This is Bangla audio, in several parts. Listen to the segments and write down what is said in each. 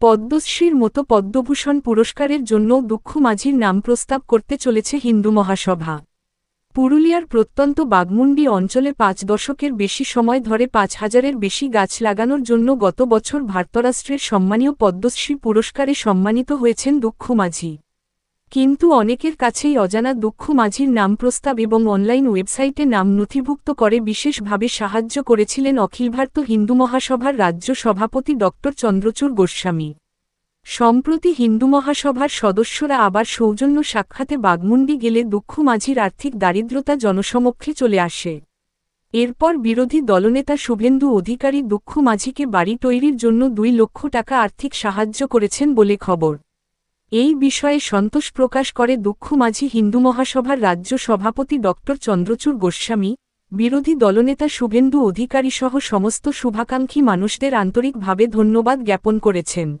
পদ্মশ্রীর মতো পদ্মভূষণ পুরস্কারের জন্য দুঃখ মাঝির নাম প্রস্তাব করতে চলেছে হিন্দু মহাসভা। পুরুলিয়ার প্রত্যন্ত বাগমুন্ডি অঞ্চলে পাঁচ দশকের বেশি সময় ধরে পাঁচ হাজারের বেশি গাছ লাগানোর জন্য গত বছর ভারতরাষ্ট্রের সম্মানীয় পদ্মশ্রী পুরস্কারে সম্মানিত হয়েছেন দুঃখ মাঝি। কিন্তু অনেকের কাছেই অজানা দুঃখ মাঝির নাম প্রস্তাব এবং অনলাইন ওয়েবসাইটে নাম নথিভুক্ত করে বিশেষভাবে সাহায্য করেছিলেন অখিল ভারত হিন্দু মহাসভার রাজ্য সভাপতি ড. চন্দ্রচূড় গোস্বামী। সম্প্রতি হিন্দু মহাসভার সদস্যরা আবার সৌজন্য সাক্ষাতে বাগমুন্ডি গেলে দুঃখ মাঝির আর্থিক দারিদ্রতা জনসমক্ষে চলে আসে। এরপর বিরোধী দলনেতা শুভেন্দু অধিকারী দুঃখ মাঝিকে বাড়ি তৈরির জন্য দুই লক্ষ টাকা আর্থিক সাহায্য করেছেন বলে খবর। এই বিষয়ে সন্তোষ প্রকাশ করে দুঃখ মাঝি হিন্দু মহাসভার রাজ্য সভাপতি ড চন্দ্রচূড় গোস্বামী, বিরোধী দলনেতা শুভেন্দু অধিকারী সহ সমস্ত শুভাকাঙ্ক্ষী মানুষদের আন্তরিকভাবে ধন্যবাদ জ্ঞাপন করেছেন।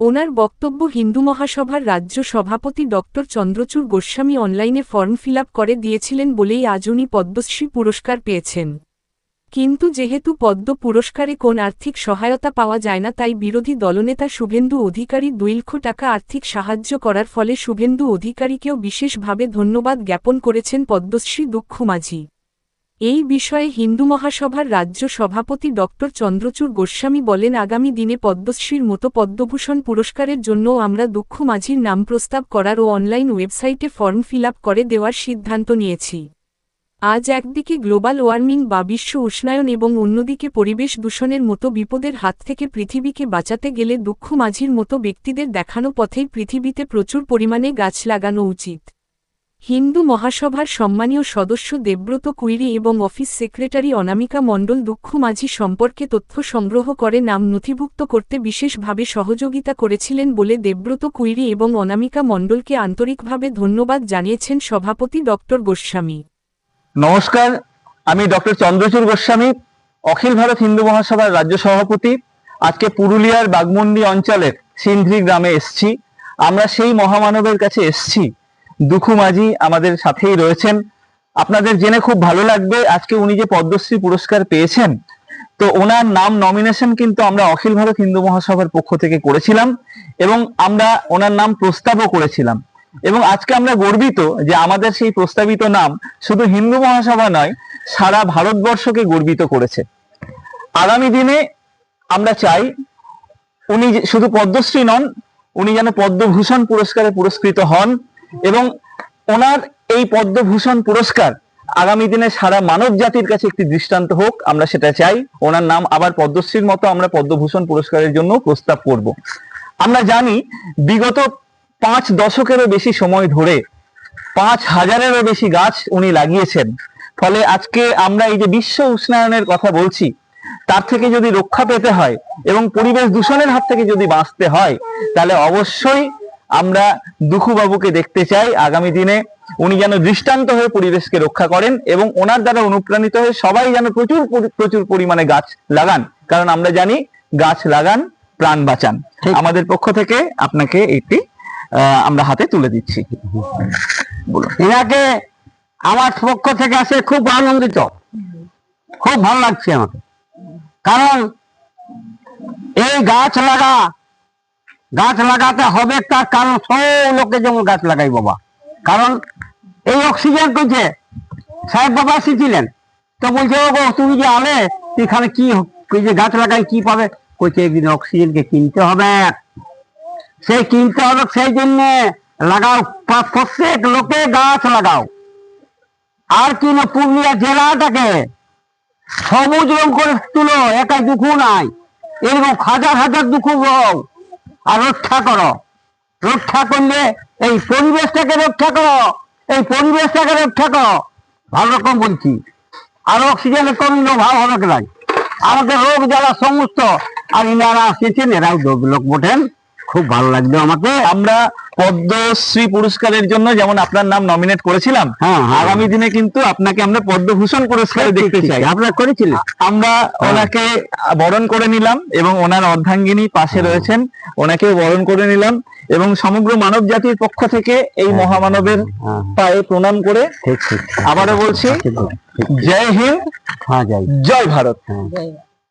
ওনার বক্তব্য হিন্দু মহাসভার রাজ্য সভাপতি ড চন্দ্রচূড় গোস্বামী অনলাইনে ফর্ম ফিল করে দিয়েছিলেন বলেই আজ উনি পদ্মশ্রী পুরস্কার পেয়েছেন। কিন্তু যেহেতু পদ্ম পুরস্কারে কোন আর্থিক সহায়তা পাওয়া যায় না, তাই বিরোধী দলনেতা শুভেন্দু অধিকারী দুই লক্ষ টাকা আর্থিক সাহায্য করার ফলে শুভেন্দু অধিকারীকেও বিশেষভাবে ধন্যবাদ জ্ঞাপন করেছেন পদ্মশ্রী দুঃখ মাঝি এই বিষয়ে হিন্দু মহাসভার রাজ্য সভাপতি ড. চন্দ্রচূড় গোস্বামী বলেন, আগামী দিনে পদ্মশ্রীর মতো পদ্মভূষণ পুরস্কারের জন্য আমরা দুঃখ মাঝির নাম প্রস্তাব করার ও অনলাইন ওয়েবসাইটে ফর্ম ফিল করে দেওয়ার সিদ্ধান্ত নিয়েছি। আজ একদিকে গ্লোবাল ওয়ার্মিং বা বিশ্ব উষ্ণায়ন এবং অন্যদিকে পরিবেশ দূষণের মতো বিপদের হাত থেকে পৃথিবীকে বাঁচাতে গেলে দুঃখ মাঝির মতো ব্যক্তিদের দেখানো পথেই পৃথিবীতে প্রচুর পরিমাণে গাছ লাগানো উচিত। হিন্দু মহাসভার সম্মানীয় সদস্য দেবব্রত কুইরি এবং অফিস সেক্রেটারি অনামিকা মণ্ডল দুঃখ মাঝি সম্পর্কে তথ্য সংগ্রহ করে নাম নথিভুক্ত করতে বিশেষভাবে সহযোগিতা করেছিলেন বলে দেবব্রত কুইরি এবং অনামিকা মণ্ডলকে আন্তরিকভাবে ধন্যবাদ জানিয়েছেন সভাপতি ড গোস্বামী। নমস্কার, আমি ডক্টর চন্দ্রচূড় গোস্বামী, অখিল ভারত হিন্দু মহাসভার রাজ্য সভাপতি। আজকে পুরুলিয়ার বাগমুন্ডি অঞ্চলের সিন্ধ্রি গ্রামে এসছি। আমরা সেই মহামানবের কাছে এসছি। দুখু মাঝি আমাদের সাথেই রয়েছেন। আপনাদের জেনে খুব ভালো লাগবে, আজকে উনি যে পদ্মশ্রী পুরস্কার পেয়েছেন। তো ওনার নাম নমিনেশন কিন্তু আমরা অখিল ভারত হিন্দু মহাসভার পক্ষ থেকে করেছিলাম এবং আমরা ওনার নাম প্রস্তাবও করেছিলাম। এবং আজকে আমরা গর্বিত যে আমাদের সেই প্রস্তাবিত নাম শুধু হিন্দু মহাসভা নয়, সারা ভারতবর্ষকে গর্বিত করেছে। আগামী দিনে আমরা চাই উনি শুধু পদ্মশ্রী নন, উনি যেন পদ্মভূষণ পুরস্কারে পুরস্কৃত হন এবং ওনার এই পদ্মভূষণ পুরস্কার আগামী দিনে সারা মানব জাতির কাছে একটি দৃষ্টান্ত হোক, আমরা সেটা চাই। ওনার নাম আবার পদ্মশ্রীর মতো আমরা পদ্মভূষণ পুরস্কারের জন্য প্রস্তাব করব। আমরা জানি বিগত পাঁচ দশকেরও বেশি সময় ধরে পাঁচ হাজারেরও বেশি গাছ উনি লাগিয়েছেন। ফলে আজকে আমরা এই যে বিশ্ব উষ্ণায়নের কথা বলছি তার থেকে যদি রক্ষা পেতে হয় এবং পরিবেশ দূষণের হাত থেকে যদি বাঁচতে হয় তাহলে অবশ্যই আমরা দুখুবাবুকে দেখতে চাই। আগামী দিনে উনি যেন দৃষ্টান্ত হয়ে পরিবেশকে রক্ষা করেন এবং ওনার দ্বারা অনুপ্রাণিত হয়ে সবাই যেন প্রচুর প্রচুর পরিমাণে গাছ লাগান। কারণ আমরা জানি গাছ লাগান প্রাণ বাঁচান। আমাদের পক্ষ থেকে আপনাকে একটি আমরা হাতে তুলে দিচ্ছি। এনাকে আমার পক্ষ থেকে আসে খুব আনন্দিত। খুব ভালো লাগছে আমাকে। কারণ এই গাছ লাগা, গাছ লাগাতে হবে তার কারণ সব লোকে যেমন গাছ লাগাই বাবা। কারণ এই অক্সিজেন করছে সাহেব বাবা এসেছিলেন। তো বলছে ও তুমি যে আলে, এখানে কি যে গাছ লাগাই কি পাবে? কইছে, একদিন অক্সিজেনকে কিনতে হবে। সেই কিনতে হবে, সেই জন্য লাগাও প্রত্যেক লোকে গাছ লাগাও। আর কি না পুরুলিয়া জেলাটাকে সবুজ রং করে তুলো, একাই দুঃখ নাই। এরকম হাজার হাজার দুঃখ হও, আর রক্ষা করো। রক্ষা করলে এই পরিবেশটাকে রক্ষা করো, এই পরিবেশটাকে রক্ষা করো। ভালো রকম বলছি। আর অক্সিজেনের কমিলে ভালো হবে কেন আমাদের রোগ জ্বালা সমস্ত, আর ইনারা আসেছেন, এরাও লোক বটেন। খুব ভালো লাগল আমাকে। আমরা পদ্মশ্রী পুরস্কারের জন্য যেমন আপনার নাম নমিনেট করেছিলাম হ্যাঁ, হ্যাঁ। আগামী দিনে কিন্তু আপনাকে আমরা পদ্মভূষণ পুরস্কারে দেখতে চাই। আপনারা করেছিলেন? আমরা ওনাকে বরণ করে নিলাম এবং ওনার অর্ধাঙ্গিনী পাশে রয়েছেন ওনাকেও বরণ করে নিলাম এবং সমগ্র মানব জাতির পক্ষ থেকে এই মহামানবের হ্যাঁ। পায়ে প্রণাম করে ঠিক ঠিক আবারও বলছি। জয় হিন্দ হ্যাঁ জয়। ভারত। হ্যাঁ।